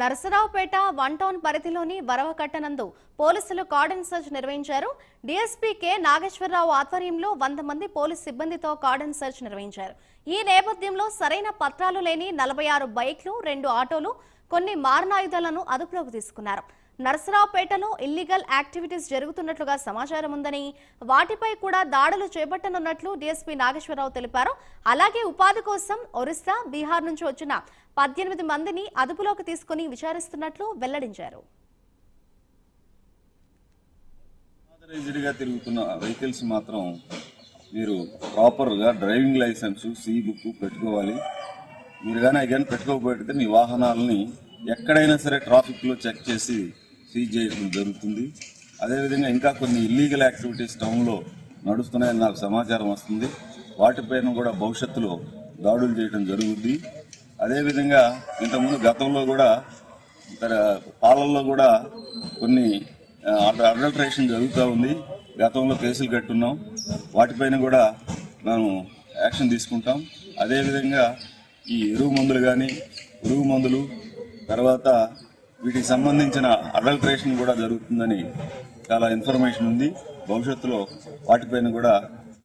Narasaraopet one town పరిధిలోని వరవకట్టనందు పోలీసులు కార్డన్ సర్చ్ నిర్వహించారు. డీఎస్పీ కె నాగేశ్వరరావు ఆధ్వర్యంలో వంద మంది పోలీస్ సిబ్బందితో కార్డన్ సర్చ్ నిర్వహించారు. ఈ నేపథ్యంలో సరైన పత్రాలు లేని నలభై ఆరు బైక్లు రెండు ఆటోలు కొన్ని మారణాయుధాలను అదుపులోకి తీసుకున్నారు. నరసరావుపేటలో ఇల్లీగల్ యాక్టివిటీస్ జరుగుతున్నట్లుగా సమాచారం ఉందని వాటిపై కూడా దాడులు చేపట్టనున్నట్లు డీఎస్పీ నాగేశ్వరరావు తెలిపారు. అలాగే ఉపాధి కోసం ఒరిస్సా బీహార్ నుంచి వచ్చిన పద్దెనిమిది మందిని అదుపులోకి తీసుకుని విచారిస్తున్నట్లు వెల్లడించారు. తిరుగుతున్న వెహికల్స్ మాత్రం మీరు ప్రాపర్గా డ్రైవింగ్ లైసెన్స్ సీ బుక్ పెట్టుకోవాలి. మీరు కానీ అగైన్ పెట్టుకోకపోతే మీ వాహనాలని ఎక్కడైనా సరే ట్రాఫిక్లో చెక్ చేసి సీజ్ చేయడం జరుగుతుంది. అదేవిధంగా ఇంకా కొన్ని ఇల్లీగల్ యాక్టివిటీస్ టౌన్లో నడుస్తున్నాయని నాకు సమాచారం వస్తుంది. వాటిపైన కూడా భవిష్యత్తులో దాడులు చేయడం జరుగుద్ది. అదేవిధంగా ఇంతకుముందు గతంలో కూడా ఇక్కడ పాలల్లో కూడా కొన్ని అడల్ట్రేషన్ జరుగుతూ ఉంది. గతంలో కేసులు కట్టున్నాం. వాటిపైన కూడా మనం యాక్షన్ తీసుకుంటాం. అదేవిధంగా ఈ ఎరువు మందులు కానీ పురుగు మందులు తర్వాత వీటికి సంబంధించిన అడల్టరేషన్ కూడా జరుగుతుందని చాలా ఇన్ఫర్మేషన్ ఉంది. భవిష్యత్తులో వాటిపైన కూడా